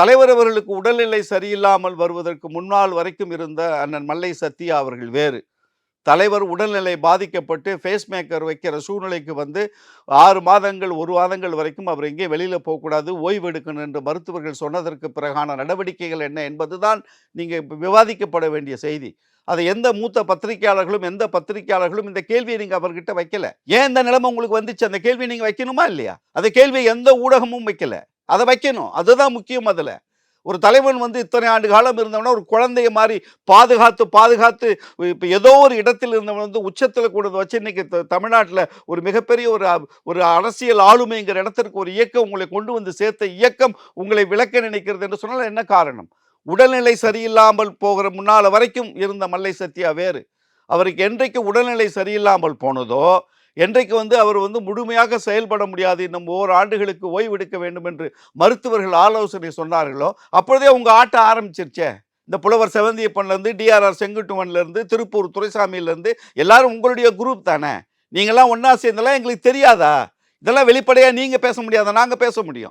தலைவர் அவர்களுக்கு உடல்நிலை சரியில்லாமல் வருவதற்கு முன்னால் வரைக்கும் இருந்த அண்ணன் மல்லை சத்யா அவர்கள் வேறு. தலைவர் உடல்நிலை பாதிக்கப்பட்டு ஃபேஸ் மேக்கர் வைக்கிற சூழ்நிலைக்கு வந்து ஆறு மாதங்கள் ஒரு மாதங்கள் வரைக்கும் அவர் எங்கேயும் வெளியில் போகக்கூடாது ஓய்வு எடுக்கணும் என்று மருத்துவர்கள் சொன்னதற்கு பிறகான நடவடிக்கைகள் என்ன என்பதுதான் நீங்கள் விவாதிக்கப்பட வேண்டிய செய்தி. அதை எந்த மூத்த பத்திரிகையாளர்களும் எந்த பத்திரிகையாளர்களும் இந்த கேள்வியை நீங்கள் அவர்கிட்ட வைக்கல. ஏன் இந்த நிலைமை உங்களுக்கு வந்துச்சு? அந்த கேள்வியை நீங்கள் வைக்கணுமா இல்லையா? அந்த கேள்வியை எந்த ஊடகமும் வைக்கல. அதை வைக்கணும். அதுதான் முக்கியம் அதில். ஒரு தலைவன் வந்து இத்தனை ஆண்டு காலம் இருந்தவனா ஒரு குழந்தைய மாதிரி பாதுகாத்து பாதுகாத்து இப்போ ஏதோ ஒரு இடத்தில் இருந்தவன் வந்து உச்சத்தில் கூட வச்சு இன்னைக்கு த- ஒரு மிகப்பெரிய ஒரு ஒரு அரசியல் ஆளுமைங்கிற இடத்திற்கு ஒரு இயக்கம் உங்களை கொண்டு வந்து சேர்த்த இயக்கம் உங்களை விளக்க நினைக்கிறது என்று சொன்னால் என்ன காரணம்? உடல்நிலை சரியில்லாமல் போகிற முன்னால் வரைக்கும் இருந்த மல்லை சத்யா வேறு. அவருக்கு என்றைக்கு உடல்நிலை சரியில்லாமல் போனதோ என்றைக்கு வந்து அவர் வந்து முழுமையாக செயல்பட முடியாது இன்னும் ஓர் ஆண்டுகளுக்கு ஓய்வெடுக்க வேண்டும் என்று மருத்துவர்கள் ஆலோசனை சொன்னார்களோ அப்பொழுதே உங்கள் ஆட்டம் ஆரம்பிச்சிருச்சே. இந்த புலவர் செவந்தியப்பன்லேருந்து டிஆர்ஆர் செங்குட்டுவன்லேருந்து திருப்பூர் துரைசாமியிலேருந்து எல்லாரும் உங்களுடைய குரூப் தானே? நீங்களாம் ஒன்றா சேர்ந்தெல்லாம் எங்களுக்கு தெரியாதா? இதெல்லாம் வெளிப்படையாக நீங்கள் பேச முடியாதா? நாங்கள் பேச முடியும்.